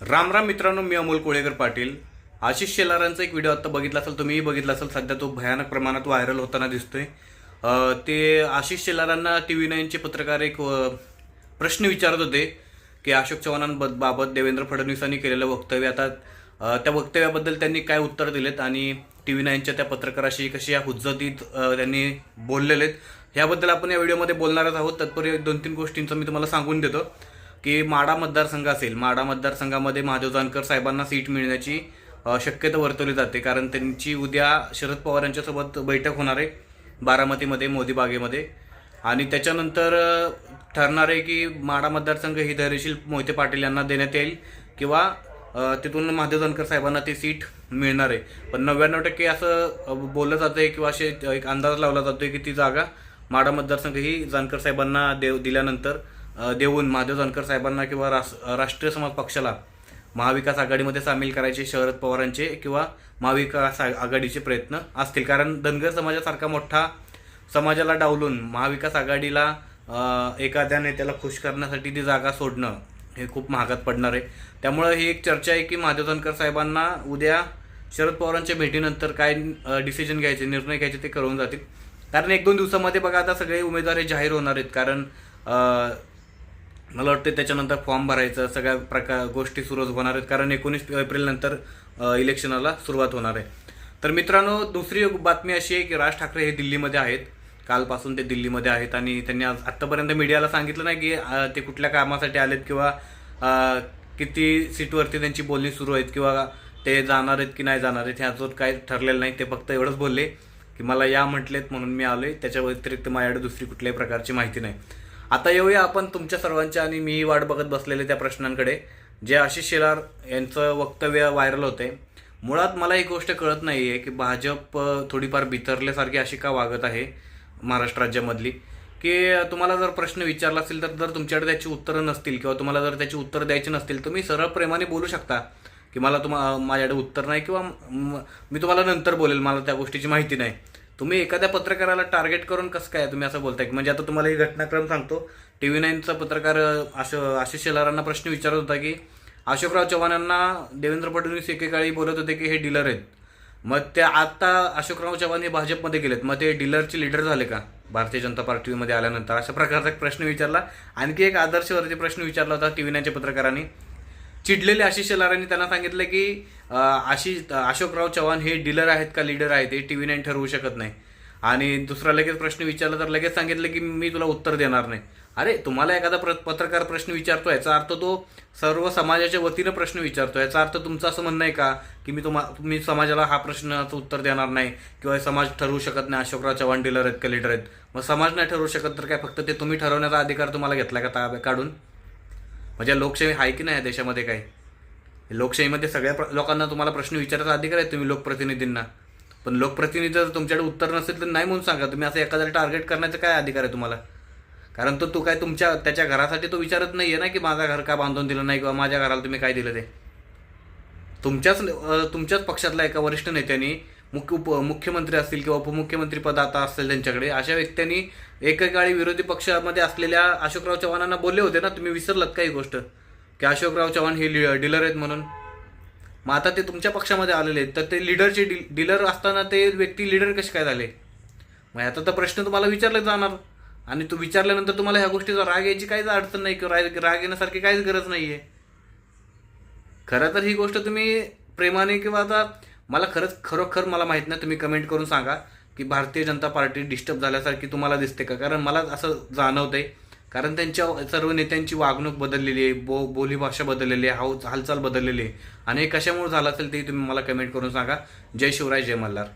राम राम मित्रांनो मी अमोल कोळेकर पाटील. आशिष शेलारांचा एक व्हिडिओ आता बघितला असेल तुम्हीही बघितला असेल. सध्या तो भयानक प्रमाणात व्हायरल होताना दिसतोय. ते आशिष शेलारांना टी व्ही नाईनचे पत्रकार एक प्रश्न विचारत होते की अशोक चव्हाणांबाबत देवेंद्र फडणवीसांनी केलेलं वक्तव्य. आता त्या वक्तव्याबद्दल त्यांनी काय उत्तर दिलेत आणि टी व्ही नाईनच्या त्या पत्रकाराशी कशी या हुज्जतीत त्यांनी बोललेले आहेत ह्याबद्दल आपण या व्हिडिओमध्ये बोलणारच आहोत. तत्पूर्वी दोन तीन गोष्टींचं मी तुम्हाला सांगून देतो. की माडा मतदारसंघ असेल माडा मतदारसंघामध्ये महादेव जानकर साहेबांना सीट मिळण्याची शक्यता वर्तवली जाते. कारण त्यांची उद्या शरद पवार यांच्यासोबत बैठक होणार आहे बारामतीमध्ये मोदी बागेमध्ये. आणि त्याच्यानंतर ठरणार आहे की माडा मतदारसंघ ही धैर्यशील मोहिते पाटील यांना देण्यात येईल किंवा तिथून महादेव जानकर साहेबांना ती सीट मिळणार आहे. पण नव्याण्णव टक्के असं बोललं जातं आहे किंवा असे एक अंदाज लावला जातो आहे की ती जागा माडा मतदारसंघ ही जानकर साहेबांना देव दिल्यानंतर देऊन महादेव जानकर साहेबांना किंवा रास राष्ट्रीय समाज पक्षाला महाविकास आघाडीमध्ये सामील करायचे शरद पवारांचे किंवा महाविकास आघाडीचे प्रयत्न असतील. कारण धनगर समाजासारखा मोठा समाजाला डावलून महाविकास आघाडीला एखाद्या नेत्याला खुश करण्यासाठी ती जागा सोडणं हे खूप महागात पडणार आहे. त्यामुळं ही एक चर्चा आहे की महादेव जानकर साहेबांना उद्या शरद पवारांच्या भेटीनंतर काय डिसिजन घ्यायचे निर्णय घ्यायचे ते करून जातील. कारण एक दोन दिवसामध्ये बघा आता सगळे उमेदवार हे जाहीर होणार आहेत. कारण मला वाटतं त्याच्यानंतर फॉर्म भरायचं सगळ्या प्रकार गोष्टी सुरू होणार आहेत. कारण एकोणीस एप्रिलनंतर अ, इलेक्शनाला सुरुवात होणार आहे. तर मित्रांनो दुसरी बातमी अशी आहे की राज ठाकरे हे दिल्लीमध्ये आहेत. कालपासून ते दिल्लीमध्ये आहेत आणि त्यांनी आज आत्तापर्यंत मीडियाला सांगितलं नाही की ते कुठल्या कामासाठी आलेत किंवा किती सीटवरती त्यांची बोलणी सुरू आहेत किंवा ते जाणार आहेत की नाही जाणार आहेत ह्याचं काय ठरलेलं नाही. ते फक्त एवढंच बोलले की मला या म्हटलेत म्हणून मी आलोय. त्याच्या व्यतिरिक्त माझ्याकडे दुसरी कुठल्याही प्रकारची माहिती नाही. आता येऊया आपण तुमच्या सर्वांच्या आणि मी वाट बघत बसलेले त्या प्रश्नांकडे. जे आशिष शेलार यांचं वक्तव्य व्हायरल होते. मुळात मला एक गोष्ट कळत नाही आहे की भाजप थोडीफार बिथरल्यासारखी अशी का वागत आहे महाराष्ट्र राज्यामधली? की तुम्हाला जर प्रश्न विचारला असेल तर जर तुमच्याकडे त्याची उत्तरं नसतील किंवा तुम्हाला जर त्याची उत्तरं द्यायची नसतील तुम्ही सरळ प्रेमाने बोलू शकता. की मला तुम्हा माझ्याकडे उत्तर नाही किंवा मी तुम्हाला नंतर बोलेल मला त्या गोष्टीची माहिती नाही. तुम्ही एखाद्या पत्रकाराला टार्गेट करून कसं काय तुम्ही असं बोलताय? म्हणजे आता तुम्हाला ही घटनाक्रम सांगतो. टी व्ही नाईनचा पत्रकार आशिष शेलारांना प्रश्न विचारत होता की अशोकराव चव्हाणांना देवेंद्र फडणवीस एकेकाळी बोलत होते की हे डीलर आहेत. मग ते आता अशोकराव चव्हाण हे भाजपमध्ये गेलेत. मग ते डीलरचे लीडर झाले का? भारतीय जनता पार्टीमध्ये आल्यानंतर अशा प्रकारचा एक प्रश्न विचारला. आणखी एक आदर्शवरती प्रश्न विचारला होता टी व्ही नाईनच्या पत्रकारांनी. चिडलेले आशिष शेलारांनी त्यांना सांगितलं की आशिष अशोकराव चव्हाण हे डीलर आहेत का लीडर आहेत? हे टी व्ही नाईन ठरवू शकत नाही. आणि दुसरा लगेच प्रश्न विचारला तर लगेच सांगितलं की मी तुला उत्तर देणार नाही. अरे तुम्हाला एखादा प्र पत्रकार प्रश्न विचारतो याचा अर्थ तो सर्व समाजाच्या वतीनं प्रश्न विचारतो याचा अर्थ तुमचं असं म्हणणं आहे का की मी तुम्हा तुम्ही समाजाला हा प्रश्नाचं उत्तर देणार नाही किंवा समाज ठरवू शकत नाही अशोकराव चव्हाण डीलर आहेत का लीडर आहेत? मग समाज नाही ठरवू शकत तर काय फक्त ते तुम्ही ठरवण्याचा अधिकार तुम्हाला घेतला का ताब्या काढून? म्हणजे लोकशाही आहे की नाही देशामध्ये काही? लोकशाहीमध्ये सगळ्या प्र- लोकांना तुम्हाला प्रश्न विचारायचा अधिकार आहे तुम्ही लोकप्रतिनिधींना. पण लोकप्रतिनिधी जर तुमच्याकडे उत्तर नसेल तर नाही म्हणून सांगा. तुम्ही असं एखाद्याला टार्गेट करण्याचा काय अधिकार आहे तुम्हाला? कारण तो तू काय तुमच्या त्याच्या घरासाठी तो विचारत नाही आहे ना की माझं घर का बांधून दिलं नाही किंवा माझ्या घराला तुम्ही काय दिलं ते? तुमच्याच तुमच्याच पक्षातल्या एका वरिष्ठ नेत्यांनी मुख्य उप मुख्यमंत्री असतील किंवा उपमुख्यमंत्री पद आता असेल त्यांच्याकडे अशा व्यक्तींनी एकेकाळी विरोधी पक्षामध्ये असलेल्या अशोकराव चव्हाणांना बोलले होते ना तुम्ही विसरलात काही गोष्ट. की अशोकराव चव्हाण हे डीलर आहेत म्हणून. मग आता ते तुमच्या पक्षामध्ये आलेले आहेत तर ते लीडरचे डीलर असताना ते व्यक्ती लीडर कसे काय झाले? मग आता तर प्रश्न तुम्हाला विचारले जाणार. आणि तू विचारल्यानंतर तुम्हाला ह्या गोष्टीचा राग यायची काहीच अडचण नाही किंवा राग राग येण्यासारखी काहीच गरज नाही आहे खरं तर ही गोष्ट तुम्ही प्रेमाने किंवा आता मला खरंच खरोखर मला माहीत नाही तुम्ही कमेंट करून सांगा की भारतीय जनता पार्टी डिस्टर्ब झाल्यासारखी तुम्हाला दिसते का? कारण मला असं जाणवतंय कारण त्यांच्या सर्व नेत्यांची वागणूक बदललेली आहे बो बोलीभाषा बदललेली आहे हाव हालचाल बदललेली आहे. आणि हे कशामुळे झालं असेल ते तुम्ही मला कमेंट करून सांगा. जय शिवराय जय मल्हार.